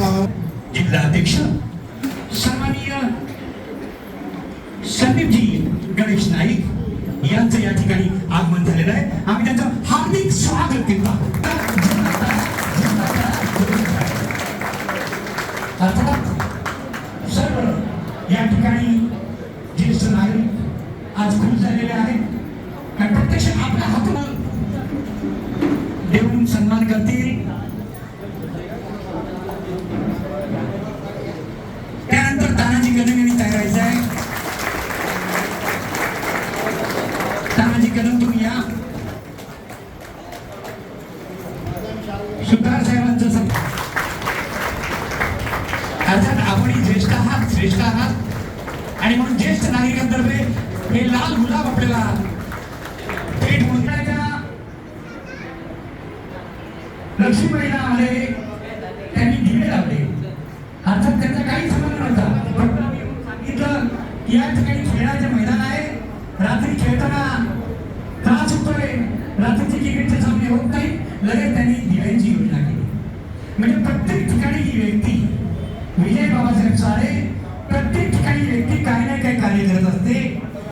अध्यक्ष सन्माननीय संदीपजी गणेश नाईक यांचं या ठिकाणी आगमन झालेलं आहे. आम्ही त्यांचं हार्दिक स्वागत केलं अर्थात सर्व या ठिकाणी ज्येष्ठ नागरिक आज खुश झालेले आहेत. आणि प्रत्यक्ष आपल्या हातून देऊन सन्मान करतील. त्यानंतर तानाजी आहे. तानाजी कदम तुम्ही या. सुतार साहेबांचं सं- अर्थात आपण ज्येष्ठ आहात श्रेष्ठ आहात. आणि म्हणून ज्येष्ठ नागरिकांतर्फे हे लाल गुलाब आपल्याला थेट मुंबईच्या लक्ष्मी आले त्यांनी दिवे लावले. अर्थात त्यांचा काही या ठिकाणी खेळाचे मैदान आहे. रात्री खेळताना त्रास होतोय. रात्रीचे क्रिकेटचे सामने होत नाही लगेच त्यांनी दिव्यांची योजना केली. म्हणजे प्रत्येक ठिकाणी ही व्यक्ती विजय बाबासाहेब साळे प्रत्येक